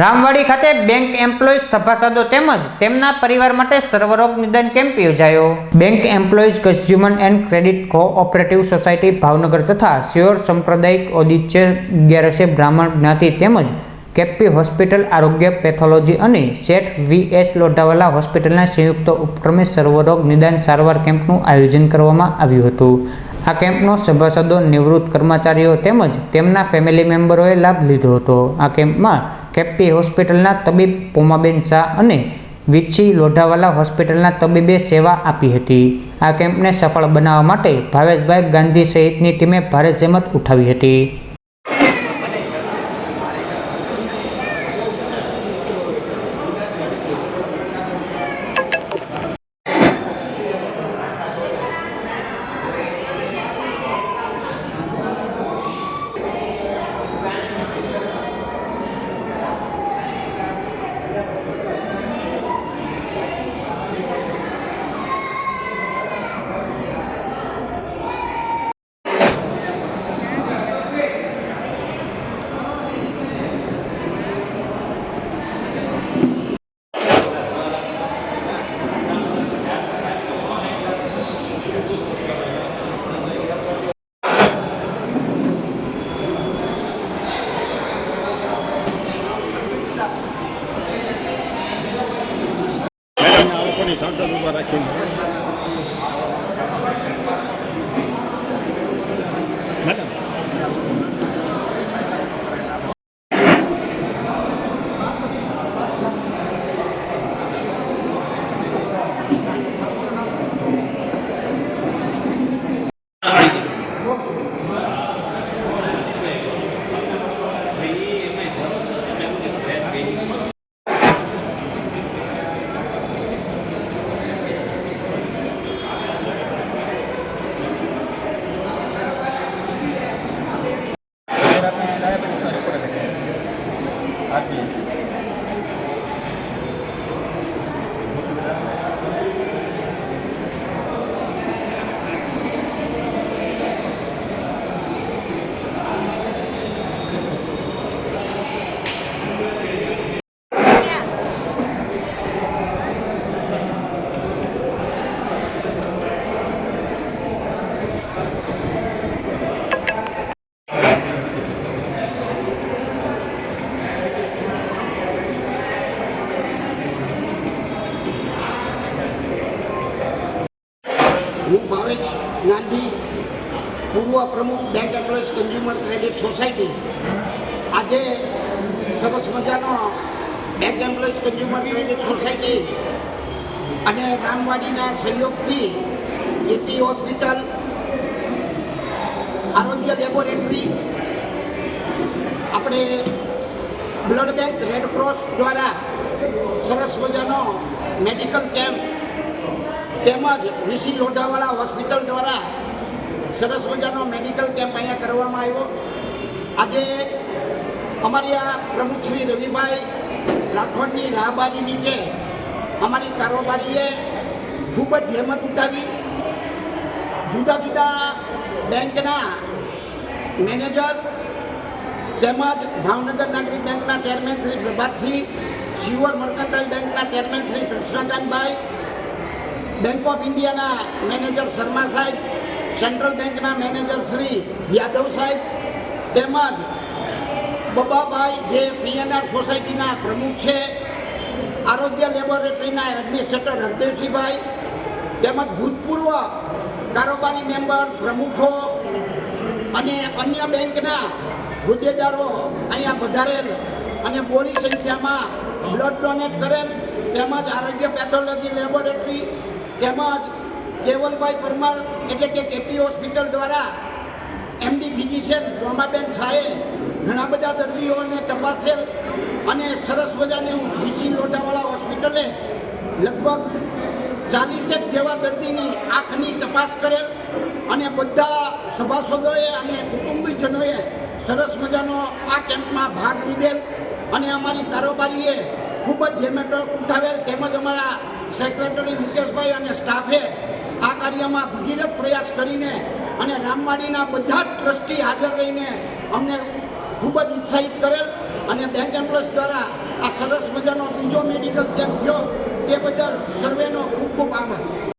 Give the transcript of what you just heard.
રામવાડી ખાતે bank employees સભાસદો તેમજ તેમના પરિવાર માટે સર્વરોગ નિદાન કેમ્પ યોજાયો. Bank employees consumer and credit cooperative society Bhavnagar તથા સિયોર સાંપ્રદાયિક ઓદિત્ય અગિયારસે બ્રાહ્મણ જ્ઞાતિ તેમજ કેપી હોસ્પિટલ આરોગ્ય પેથોલોજી અને શેઠ વી એસ લોઢાવાલા હોસ્પિટલના સંયુક્ત ઉપક્રમે સર્વરોગ નિદાન સારવાર કેમ્પનું આયોજન કરવામાં આવ્યું હતું. આ કેમ્પનો સભાસદો, નિવૃત્ત કર્મચારીઓ તેમજ તેમના ફેમિલી મેમ્બરોએ લાભ લીધો હતો. આ કેમ્પમાં કેપી હોસ્પિટલના તબીબ પોમાબેન શાહ અને વિચ્છી લોઢાવાલા હોસ્પિટલના તબીબે સેવા આપી હતી. આ કેમ્પને સફળ બનાવવા માટે ભાવેશભાઈ ગાંધી સહિતની ટીમે ભારે જહેમત ઉઠાવી હતી. back in. Aqui. હું ભાવેશ ગાંધી, પૂર્વ પ્રમુખ bank employees consumer credit society. આજે સરસ મજાનો bank employees consumer credit society અને રામવાડીના સહયોગથી એપી હોસ્પિટલ, આરોગ્ય લેબોરેટરી, આપણે બ્લડ બેંક રેડ ક્રોસ દ્વારા સરસ મજાનો મેડિકલ કેમ્પ તેમજ ઋષિ લોઢાવાળા હોસ્પિટલ દ્વારા સરસ મજાનો મેડિકલ કેમ્પ અહીંયા કરવામાં આવ્યો. આજે અમારી આ પ્રમુખ શ્રી રવિભાઈ રાઠોડની રાહબારી નીચે અમારી કારોબારીએ ખૂબ જ હેમત ઉઠાવી. જુદા જુદા બેંકના મેનેજર તેમજ ભાવનગર નાગરિક બેંકના ચેરમેન શ્રી પ્રભાતસિંહ શિવર મર્કન્ટાઇલ બેંકના chairman Shri Krishnakantbhai bank of ઇન્ડિયાના મેનેજર શર્મા સાહેબ સેન્ટ્રલ બેંકના મેનેજર શ્રી યાદવ સાહેબ, તેમજ બબાભાઈ જે પીએનઆર સોસાયટીના પ્રમુખ છે, આરોગ્ય લેબોરેટરીના એડમિનિસ્ટ્રેટર હરદેવસિંહભાઈ, તેમજ ભૂતપૂર્વ કારોબારી મેમ્બર પ્રમુખો અને અન્ય બેંકના હોદ્દેદારો અહીંયા વધારેલ અને બોડી સંખ્યામાં બ્લડ ડોનેટ કરેલ તેમજ આરોગ્ય પેથોલોજી લેબોરેટરી તેમજ કેવલભાઈ પરમાર એટલે કે કેપી હોસ્પિટલ દ્વારા એમડી ફિઝિશિયન રોમાબેન શાહે ઘણા બધા દર્દીઓને તપાસેલ અને સરસ મજાની વીસી લોટાવાળા હોસ્પિટલે લગભગ ચાલીસેક જેવા દર્દીની આંખની તપાસ કરેલ અને બધા સભાસદોએ અને કુટુંબીજનોએ સરસ મજાનો આ કેમ્પમાં ભાગ લીધેલ અને અમારી કારોબારીએ ખૂબ જ ઝેમેટો ઉઠાવેલ તેમજ અમારા સેક્રેટરી મુકેશભાઈ અને સ્ટાફે આ કાર્યમાં ભગીરથ પ્રયાસ કરીને અને રામવાડીના બધા જ ટ્રસ્ટી હાજર રહીને અમને ખૂબ જ ઉત્સાહિત કરેલ અને બેંક એમ્પ્લોયઝ દ્વારા આ સરસ મજાનો બીજો મેડિકલ કેમ્પ થયો, તે બદલ સર્વેનો ખૂબ ખૂબ આભાર.